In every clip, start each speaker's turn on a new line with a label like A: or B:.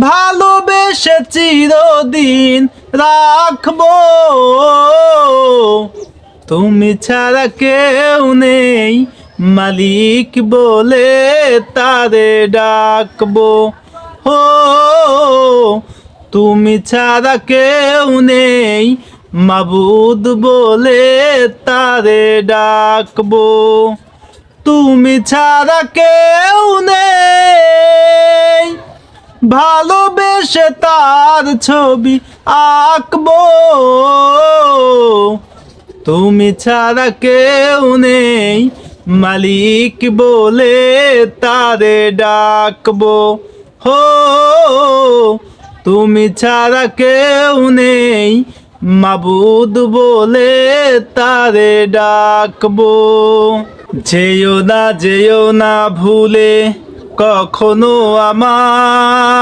A: ভালোবেসে চিরদিন রাখব। তুমি ছাড়া কেউ নেই, মালিক বলে তারে ডাকবো। হো তুমি ছাড়া কেউ নেই, মাবুদ বলে তারে ডাকবো। তুমি ছাড়া কেউ নেই। ভালোবেসে তার ছবি আঁকবো। তুমি ছাড়া কেউ নেই, মালিক বলে তারে ডাকবো। হো, তুমি ছাড়া কেউ নেই, মাবুদ বলে তারে ডাকবো। যেও না যেও না ভুলে কখনো আমায়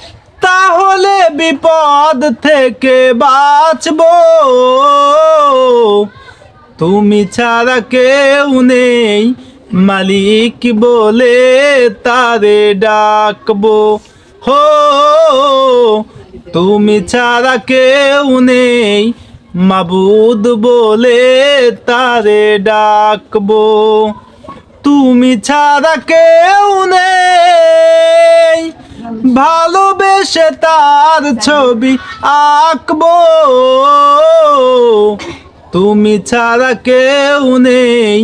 A: তাহলে বিপদ থেকে বাঁচবো। তুমি ছাড়া কেউ নেই, মালিক বলে তারে ডাকবো। হো, তুমি ছাড়া কেউ নেই, মাবুদ বলে তারে ডাকবো। তুমি ছাড়া কেউ নেই ভালোবেসে তার ছবি আঁকবো। তুমি ছাড়া কেউ নেই,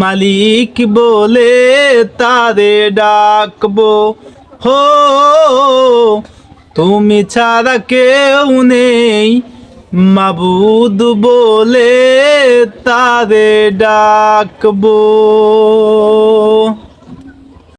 A: মালিক বলে তারে ডাকবো। হো, তুমি ছাড়া কেউ নেই, মাবুদ বলে তারে ডাকবো।